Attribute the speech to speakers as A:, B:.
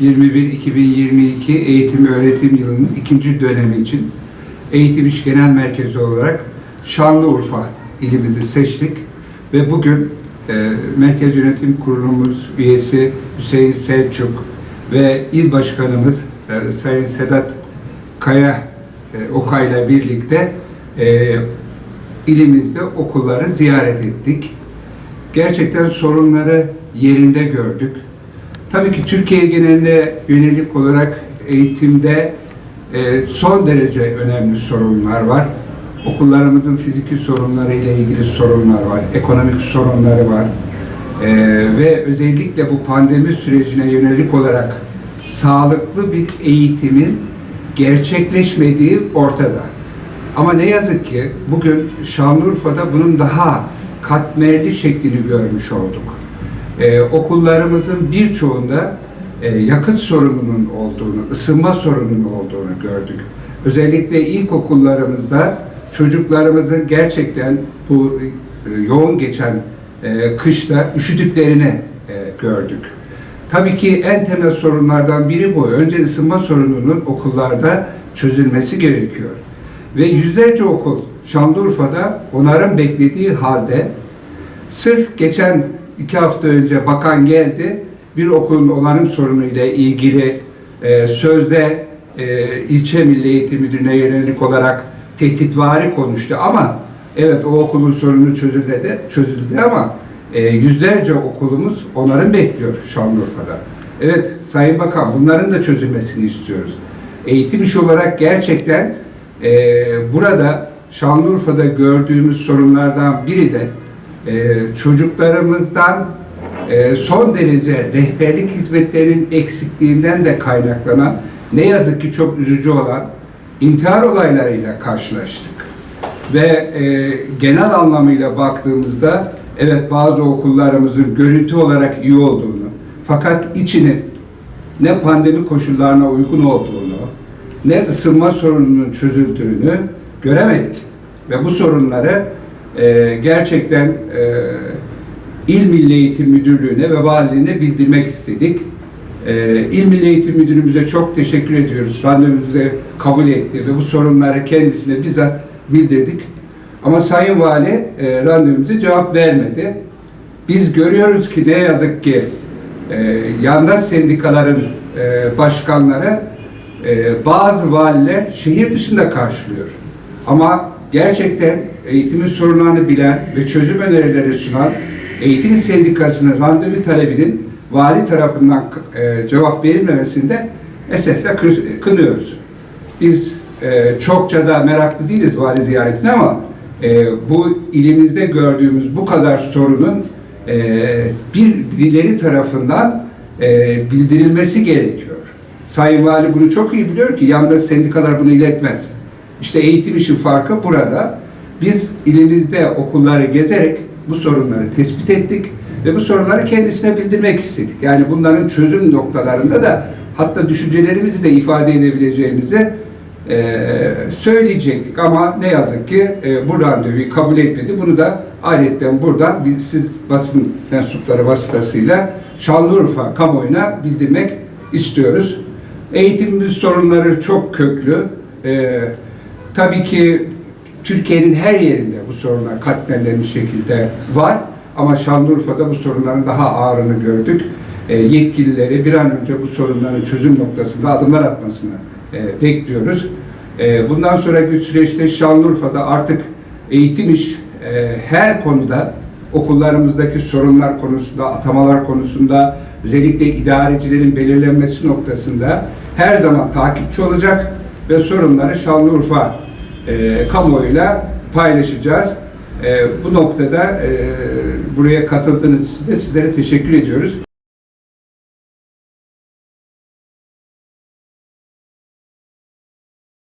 A: 2021-2022 eğitim öğretim yılının ikinci dönemi için Eğitim İş Genel Merkezi olarak Şanlıurfa ilimizi seçtik ve bugün e, Merkez Yönetim Kurulumuz üyesi Hüseyin Selçuk ve il başkanımız e, Sayın Sedat Kaya e, Okay'la birlikte e, ilimizde okulları ziyaret ettik. Gerçekten sorunları yerinde gördük. Tabii ki Türkiye geneline yönelik olarak eğitimde e, son derece önemli sorunlar var. Okullarımızın fiziki sorunları ile ilgili sorunlar var, ekonomik sorunları var. E, ve özellikle bu pandemi sürecine yönelik olarak sağlıklı bir eğitimin gerçekleşmediği ortada. Ama ne yazık ki bugün Şanlıurfa'da bunun daha katmerli şeklini görmüş olduk. Ee, okullarımızın birçoğunda e, yakıt sorununun olduğunu, ısınma sorununun olduğunu gördük. Özellikle ilkokullarımızda çocuklarımızın gerçekten bu e, yoğun geçen e, kışta üşüdüklerini e, gördük. Tabii ki en temel sorunlardan biri bu. Önce ısınma sorununun okullarda çözülmesi gerekiyor. Ve yüzlerce okul Şanlıurfa'da onarım beklediği halde sırf geçen iki hafta önce bakan geldi bir okulun onarım sorunu ile ilgili e, sözde e, ilçe milli eğitim müdürüne yönelik olarak tehditvari konuştu ama evet o okulun sorunu çözüldü de çözüldü ama e, yüzlerce okulumuz onarım bekliyor Şanlıurfa'da. Evet Sayın Bakan bunların da çözülmesini istiyoruz. Eğitim işi olarak gerçekten e, burada Şanlıurfa'da gördüğümüz sorunlardan biri de e, çocuklarımızdan e, son derece rehberlik hizmetlerinin eksikliğinden de kaynaklanan ne yazık ki çok üzücü olan intihar olaylarıyla karşılaştık. Ve e, genel anlamıyla baktığımızda evet bazı okullarımızın görüntü olarak iyi olduğunu fakat içinin ne pandemi koşullarına uygun olduğunu ne ısınma sorununun çözüldüğünü göremedik. Ve bu sorunları e, gerçekten e, İl Milli Eğitim Müdürlüğü'ne ve valiliğine bildirmek istedik. E, İl Milli Eğitim Müdürümüze çok teşekkür ediyoruz. Randevumuzu kabul etti ve bu sorunları kendisine bizzat bildirdik. Ama Sayın Vali e, randevumuza cevap vermedi. Biz görüyoruz ki ne yazık ki e, yandaş sendikaların e, başkanları e, bazı valiler şehir dışında karşılıyor. Ama gerçekten eğitimin sorunlarını bilen ve çözüm önerileri sunan eğitim sendikasının randevu talebinin vali tarafından e, cevap verilmemesinde esefle kı- kınıyoruz. Biz e, çokça da meraklı değiliz vali ziyaretine ama e, bu ilimizde gördüğümüz bu kadar sorunun e, bir birileri tarafından e, bildirilmesi gerekiyor. Sayın Vali bunu çok iyi biliyor ki yalnız sendikalar bunu iletmez. İşte eğitim işin farkı burada. Biz ilimizde okulları gezerek bu sorunları tespit ettik ve bu sorunları kendisine bildirmek istedik. Yani bunların çözüm noktalarında da hatta düşüncelerimizi de ifade edebileceğimizi e, söyleyecektik ama ne yazık ki e, bu randevuyu kabul etmedi. Bunu da ayrıca buradan biz, siz basın mensupları vasıtasıyla Şanlıurfa kamuoyuna bildirmek istiyoruz. Eğitimimiz sorunları çok köklü. E, tabii ki Türkiye'nin her yerinde bu sorunlar katmerlenmiş şekilde var. Ama Şanlıurfa'da bu sorunların daha ağırını gördük. E, yetkilileri bir an önce bu sorunların çözüm noktasında adımlar atmasını e, bekliyoruz. E, bundan sonraki süreçte Şanlıurfa'da artık eğitim iş e, her konuda okullarımızdaki sorunlar konusunda, atamalar konusunda, özellikle idarecilerin belirlenmesi noktasında her zaman takipçi olacak ve sorunları Şanlıurfa e, kamuoyuyla paylaşacağız. E, bu noktada e, buraya katıldığınız için de sizlere teşekkür ediyoruz.